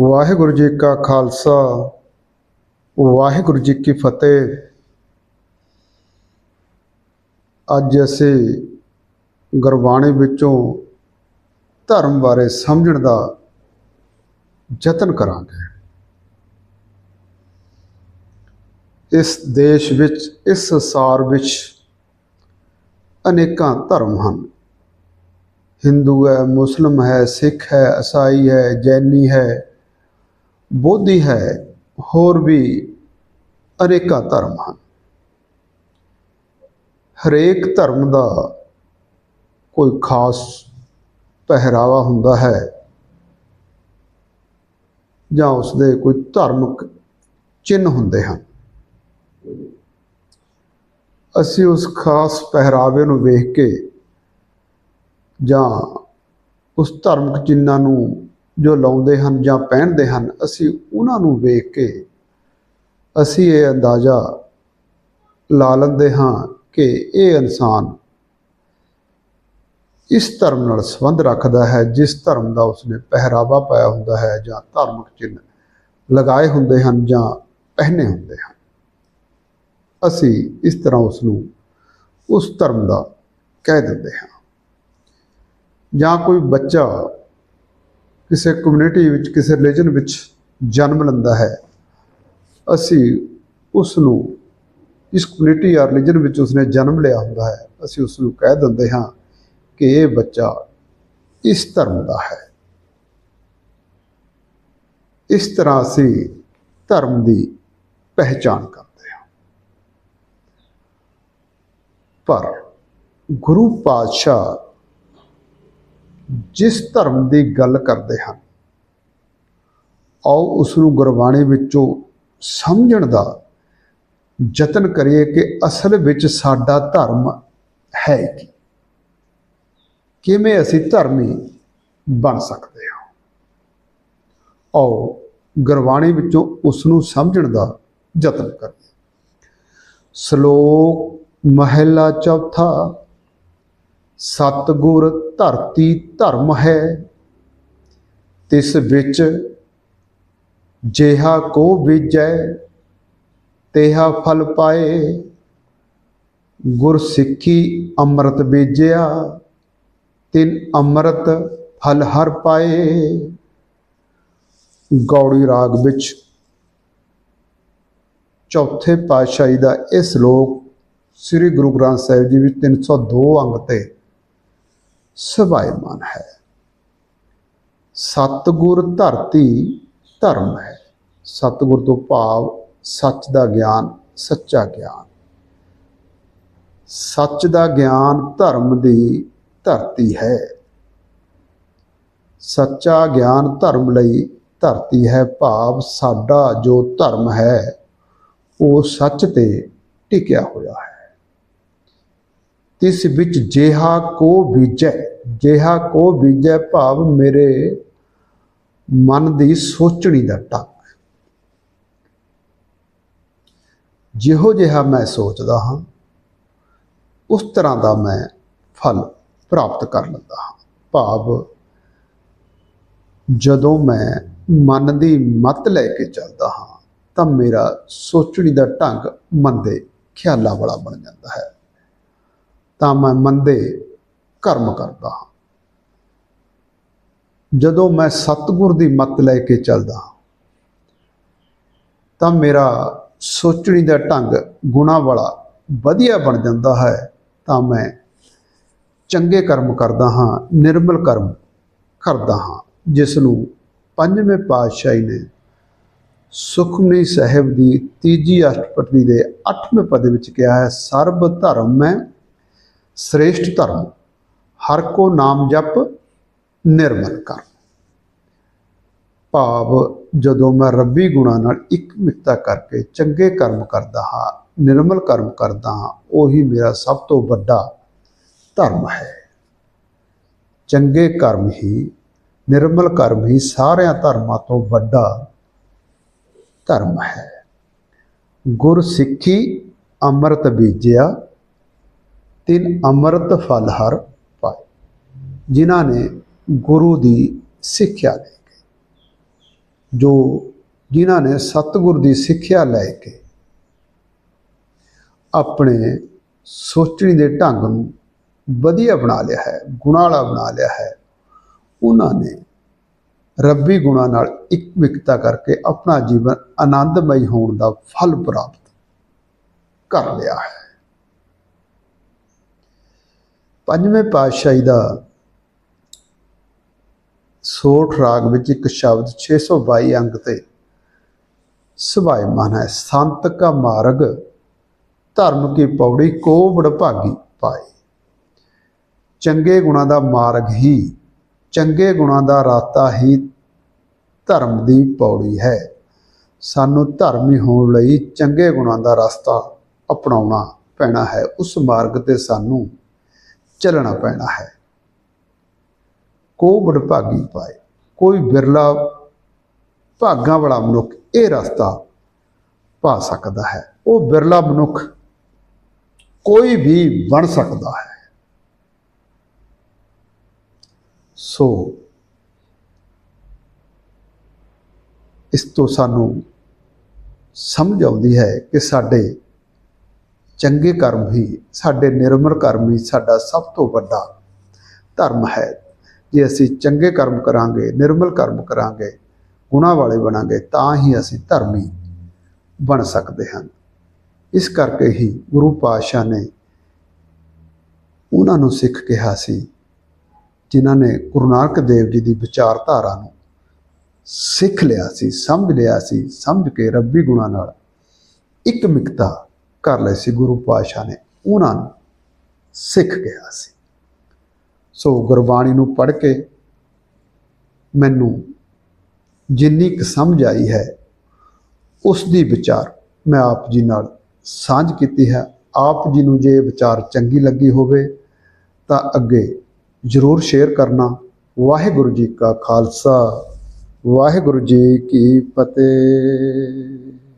ਵਾਹਿਗੁਰੂ ਜੀ ਕਾ ਖਾਲਸਾ, ਵਾਹਿਗੁਰੂ ਜੀ ਕੀ ਫਤਿਹ। ਅੱਜ ਅਸੀਂ ਗੁਰਬਾਣੀ ਵਿੱਚੋਂ ਧਰਮ ਬਾਰੇ ਸਮਝਣ ਦਾ ਯਤਨ ਕਰਾਂਗੇ। ਇਸ ਦੇਸ਼ ਵਿੱਚ, ਇਸ ਸੰਸਾਰ ਵਿੱਚ ਅਨੇਕਾਂ ਧਰਮ ਹਨ। ਹਿੰਦੂ ਹੈ ਮੁਸਲਮ ਹੈ, ਸਿੱਖ ਹੈ ਈਸਾਈ ਹੈ, ਜੈਨੀ ਹੈ ਬੋਧੀ ਹੈ, ਹੋਰ ਵੀ ਅਨੇਕਾਂ ਧਰਮ ਹਨ। ਹਰੇਕ ਧਰਮ ਦਾ ਕੋਈ ਖਾਸ ਪਹਿਰਾਵਾ ਹੁੰਦਾ ਹੈ ਜਾਂ ਉਸਦੇ ਕੋਈ ਧਾਰਮਿਕ ਚਿੰਨ੍ਹ ਹੁੰਦੇ ਹਨ। ਅਸੀਂ ਉਸ ਖਾਸ ਪਹਿਰਾਵੇ ਨੂੰ ਵੇਖ ਕੇ ਜਾਂ ਉਸ ਧਾਰਮਿਕ ਚਿੰਨਾਂ ਨੂੰ ਜੋ ਲਾਉਂਦੇ ਹਨ ਜਾਂ ਪਹਿਨਦੇ ਹਨ, ਅਸੀਂ ਉਹਨਾਂ ਨੂੰ ਵੇਖ ਕੇ ਅਸੀਂ ਇਹ ਅੰਦਾਜ਼ਾ ਲਾ ਲੈਂਦੇ ਹਾਂ ਕਿ ਇਹ ਇਨਸਾਨ ਇਸ ਧਰਮ ਨਾਲ ਸੰਬੰਧ ਰੱਖਦਾ ਹੈ, ਜਿਸ ਧਰਮ ਦਾ ਉਸਨੇ ਪਹਿਰਾਵਾ ਪਾਇਆ ਹੁੰਦਾ ਹੈ ਜਾਂ ਧਾਰਮਿਕ ਚਿੰਨ੍ਹ ਲਗਾਏ ਹੁੰਦੇ ਹਨ ਜਾਂ ਪਹਿਨੇ ਹੁੰਦੇ ਹਨ। ਅਸੀਂ ਇਸ ਤਰ੍ਹਾਂ ਉਸ ਨੂੰ ਉਸ ਧਰਮ ਦਾ ਕਹਿ ਦਿੰਦੇ ਹਾਂ। ਜਾਂ ਕੋਈ ਬੱਚਾ ਕਿਸੇ ਕਮਿਊਨਿਟੀ ਵਿੱਚ, ਕਿਸੇ ਰਿਲੀਜਨ ਵਿੱਚ ਜਨਮ ਲੈਂਦਾ ਹੈ, ਅਸੀਂ ਉਸ ਨੂੰ ਇਸ ਕਮਿਊਨਿਟੀ ਜਾਂ ਰਿਲੀਜਨ ਵਿੱਚ ਉਸਨੇ ਜਨਮ ਲਿਆ ਹੁੰਦਾ ਹੈ, ਅਸੀਂ ਉਸ ਨੂੰ ਕਹਿ ਦਿੰਦੇ ਹਾਂ ਕਿ ਇਹ ਬੱਚਾ ਇਸ ਧਰਮ ਦਾ ਹੈ। ਇਸ ਤਰ੍ਹਾਂ ਅਸੀਂ ਧਰਮ ਦੀ ਪਹਿਚਾਣ ਕਰਦੇ ਹਾਂ। ਪਰ ਗੁਰੂ ਪਾਤਸ਼ਾਹ ਜਿਸ ਧਰਮ ਦੀ ਗੱਲ ਕਰਦੇ ਹਨ, ਆਓ ਉਸ ਨੂੰ ਗੁਰਬਾਣੀ ਵਿੱਚੋਂ ਸਮਝਣ ਦਾ ਯਤਨ ਕਰੀਏ ਕਿ ਅਸਲ ਵਿੱਚ ਸਾਡਾ ਧਰਮ ਹੈ ਕੀ? ਕਿਵੇਂ ਅਸੀਂ ਧਰਮੀ ਬਣ ਸਕਦੇ ਹਾਂ? ਆਓ ਗੁਰਬਾਣੀ ਵਿੱਚੋਂ ਉਸ ਨੂੰ ਸਮਝਣ ਦਾ ਯਤਨ ਕਰੀਏ। ਸ਼ਲੋਕ ਮਹਿਲਾ ਚੌਥਾ ਸਤਗੁਰ ਧਰਤੀ ਧਰਮ ਹੈ, ਤਿਸ ਵਿੱਚ ਜਿਹਾ ਕੋ ਬੀਜੈ, ਤੇਹਾ ਫਲ ਪਾਏ। ਗੁਰ ਸਿੱਖੀ ਅੰਮ੍ਰਿਤ ਬੀਜਿਆ, ਤਿਨ ਅੰਮ੍ਰਿਤ ਫਲ ਹਰ ਪਾਏ। ਗੌੜੀ ਰਾਗ ਵਿੱਚ ਚੌਥੇ ਪਾਤਸ਼ਾਹੀ ਦਾ ਇਹ ਸ਼ਲੋਕ ਸ੍ਰੀ ਗੁਰੂ ਗ੍ਰੰਥ ਸਾਹਿਬ ਜੀ ਵਿੱਚ 302 ਅੰਗ ਤੇ ਸਭਾਇਮਾਨ ਹੈ। ਸਤਗੁਰ ਧਰਤੀ ਧਰਮ ਹੈ। ਸਤਗੁਰ ਤੋਂ ਭਾਵ ਸੱਚ ਦਾ ਗਿਆਨ, ਸੱਚਾ ਗਿਆਨ। ਸੱਚ ਦਾ ਗਿਆਨ ਧਰਮ ਦੀ ਧਰਤੀ ਹੈ। ਸੱਚਾ ਗਿਆਨ ਧਰਮ ਲਈ ਧਰਤੀ ਹੈ। ਭਾਵ ਸਾਡਾ ਜੋ ਧਰਮ ਹੈ, ਉਹ ਸੱਚ ਤੇ ਟਿਕਿਆ ਹੋਇਆ ਹੈ। ਤਿਸ ਵਿੱਚ ਜਿਹਾ ਕੋ ਬੀਜੈ ਜਿਹਾ ਕੋ ਬੀਜੈ ਭਾਵ ਮੇਰੇ ਮਨ ਦੀ ਸੋਚਣੀ ਦਾ ਢੰਗ ਜਿਹੋ ਜਿਹਾ ਮੈਂ ਸੋਚਦਾ ਹਾਂ, ਉਸ ਤਰ੍ਹਾਂ ਦਾ ਮੈਂ ਫਲ ਪ੍ਰਾਪਤ ਕਰ ਲੈਂਦਾ ਹਾਂ। ਭਾਵ ਜਦੋਂ ਮੈਂ ਮਨ ਦੀ ਮਤ ਲੈ ਕੇ ਚੱਲਦਾ ਹਾਂ, ਤਾਂ ਮੇਰਾ ਸੋਚਣੀ ਦਾ ਢੰਗ ਮਨ ਖਿਆਲਾਂ ਵਾਲਾ ਬਣ ਜਾਂਦਾ ਹੈ। ਤਾਂ ਮੈਂ ਮੰਦੇ ਕਰਮ ਕਰਦਾ ਹਾਂ। ਜਦੋਂ ਮੈਂ ਸਤਿਗੁਰ ਦੀ ਮੱਤ ਲੈ ਕੇ ਚੱਲਦਾ ਹਾਂ, ਤਾਂ ਮੇਰਾ ਸੋਚਣੀ ਦਾ ਢੰਗ ਗੁਣਾ ਵਾਲਾ ਵਧੀਆ ਬਣ ਜਾਂਦਾ ਹੈ, ਤਾਂ ਮੈਂ ਚੰਗੇ ਕਰਮ ਕਰਦਾ ਹਾਂ, ਨਿਰਮਲ ਕਰਮ ਕਰਦਾ ਹਾਂ ਜਿਸ ਨੂੰ ਪੰਜਵੇਂ ਪਾਤਸ਼ਾਹੀ ਨੇ ਸੁਖਮਨੀ ਸਾਹਿਬ ਦੀ ਤੀਜੀ ਅਸ਼ਟਪਦੀ ਦੇ 8ਵੇਂ ਪਦ ਵਿੱਚ ਕਿਹਾ ਹੈ, ਸਰਬ ਧਰਮ ਹੈ ਸ੍ਰੇਸ਼ਟ ਧਰਮ ਹਰ ਕੋ ਨਾਮ ਜਪ ਨਿਰਮਲ ਕਰ। ਭਾਵ ਜਦੋਂ ਮੈਂ ਰੱਬੀ ਗੁਣਾ ਨਾਲ ਇੱਕ ਮਿੱਤਾ ਕਰਕੇ ਚੰਗੇ ਕਰਮ ਕਰਦਾ ਹਾਂ, ਨਿਰਮਲ ਕਰਮ ਕਰਦਾ ਹਾਂ, ਉਹੀ ਮੇਰਾ ਸਭ ਤੋਂ ਵੱਡਾ ਧਰਮ ਹੈ। ਚੰਗੇ ਕਰਮ ਹੀ, ਨਿਰਮਲ ਕਰਮ ਹੀ ਸਾਰਿਆਂ ਧਰਮਾਂ ਤੋਂ ਵੱਡਾ ਧਰਮ ਹੈ। ਗੁਰ ਸਿੱਖੀ ਅੰਮ੍ਰਿਤ ਬੀਜਿਆ, ਤਿਨ ਅੰਮ੍ਰਿਤ ਫਲ ਹਰ ਜਿਨ੍ਹਾਂ ਨੇ ਗੁਰੂ ਦੀ ਸਿੱਖਿਆ ਲੈ ਕੇ, ਜੋ ਜਿਨ੍ਹਾਂ ਨੇ ਸਤਿਗੁਰ ਦੀ ਸਿੱਖਿਆ ਲੈ ਕੇ ਆਪਣੇ ਸੋਚਣੀ ਦੇ ਢੰਗ ਨੂੰ ਵਧੀਆ ਬਣਾ ਲਿਆ ਹੈ ਗੁਣਾਂ ਵਾਲਾ ਬਣਾ ਲਿਆ ਹੈ, ਉਹਨਾਂ ਨੇ ਰੱਬੀ ਗੁਣਾਂ ਨਾਲ ਇਕਮਿਕਤਾ ਕਰਕੇ ਆਪਣਾ ਜੀਵਨ ਆਨੰਦਮਈ ਹੋਣ ਦਾ ਫਲ ਪ੍ਰਾਪਤ ਕਰ ਲਿਆ ਹੈ। ਪੰਜਵੇਂ ਪਾਤਸ਼ਾਹੀ ਦਾ ਸੋਠ ਰਾਗ ਵਿੱਚ ਇੱਕ ਸ਼ਬਦ 622 ਅੰਕ ਤੇ ਸਭਾਇਮਾਨ ਹੈ, ਸੰਤ ਕਾ ਮਾਰਗ, ਧਰਮ ਕੀ ਪੌੜੀ ਕੋ ਬੜਭਾਗੀ ਪਾਏ। ਚੰਗੇ ਗੁਣਾਂ ਦਾ ਮਾਰਗ ਹੀ, ਚੰਗੇ ਗੁਣਾਂ ਦਾ ਰਾਸਤਾ ਹੀ ਧਰਮ ਦੀ ਪੌੜੀ ਹੈ। ਸਾਨੂੰ ਧਰਮੀ ਹੋਣ ਲਈ ਚੰਗੇ ਗੁਣਾਂ ਦਾ ਰਸਤਾ ਅਪਣਾਉਣਾ ਪੈਣਾ ਹੈ, ਉਸ ਮਾਰਗ ਤੇ ਸਾਨੂੰ ਚੱਲਣਾ ਪੈਣਾ ਹੈ। ਕੋ ਬੜਭਾਗੀ ਪਾਏ। ਕੋਈ ਬਿਰਲਾ ਭਾਗਾਂ ਵਾਲਾ ਮਨੁੱਖ ਇਹ ਰਸਤਾ ਪਾ ਸਕਦਾ ਹੈ। ਉਹ ਬਿਰਲਾ ਮਨੁੱਖ ਕੋਈ ਵੀ ਬਣ ਸਕਦਾ ਹੈ। ਸੋ ਇਸ ਤੋਂ ਸਾਨੂੰ ਸਮਝ ਆਉਂਦੀ ਹੈ ਕਿ ਸਾਡੇ ਚੰਗੇ ਕਰਮ ਹੀ, ਸਾਡੇ ਨਿਰਮਲ ਕਰਮ ਹੀ ਸਾਡਾ ਸਭ ਤੋਂ ਵੱਡਾ ਧਰਮ ਹੈ। ਜੇ ਅਸੀਂ ਚੰਗੇ ਕਰਮ ਕਰਾਂਗੇ, ਨਿਰਮਲ ਕਰਮ ਕਰਾਂਗੇ, ਗੁਣਾਂ ਵਾਲੇ ਬਣਾਂਗੇ, ਤਾਂ ਹੀ ਅਸੀਂ ਧਰਮੀ ਬਣ ਸਕਦੇ ਹਨ ਇਸ ਕਰਕੇ ਹੀ ਗੁਰੂ ਪਾਤਸ਼ਾਹ ਨੇ ਉਹਨਾਂ ਨੂੰ ਸਿੱਖ ਕਿਹਾ ਸੀ, ਜਿਨ੍ਹਾਂ ਨੇ ਗੁਰੂ ਨਾਨਕ ਦੇਵ ਜੀ ਦੀ ਵਿਚਾਰਧਾਰਾ ਨੂੰ ਸਿੱਖ ਲਿਆ ਸੀ, ਸਮਝ ਲਿਆ ਸੀ, ਸਮਝ ਕੇ ਰੱਬੀ ਗੁਣਾਂ ਨਾਲ ਇੱਕ ਮਿਕਤਾ ਕਰ ਲਈ ਸੀ ਗੁਰੂ ਪਾਤਸ਼ਾਹ ਨੇ। ਉਹਨਾਂ ਨੂੰ ਸਿੱਖ ਕਿਹਾ ਸੀ। ਸੋ ਗੁਰਬਾਣੀ ਨੂੰ ਪੜ੍ਹ ਕੇ ਮੈਨੂੰ ਜਿੰਨੀ ਕੁ ਸਮਝ ਆਈ ਹੈ, ਉਸ ਦੀ ਵਿਚਾਰ ਮੈਂ ਆਪ ਜੀ ਨਾਲ ਸਾਂਝ ਕੀਤੀ ਹੈ। ਆਪ ਜੀ ਨੂੰ ਜੇ ਵਿਚਾਰ ਚੰਗੀ ਲੱਗੀ ਹੋਵੇ ਤਾਂ ਅੱਗੇ ਜ਼ਰੂਰ ਸ਼ੇਅਰ ਕਰਨਾ। ਵਾਹਿਗੁਰੂ ਜੀ ਕਾ ਖਾਲਸਾ। ਵਾਹਿਗੁਰੂ ਜੀ ਕੀ ਫਤਿਹ।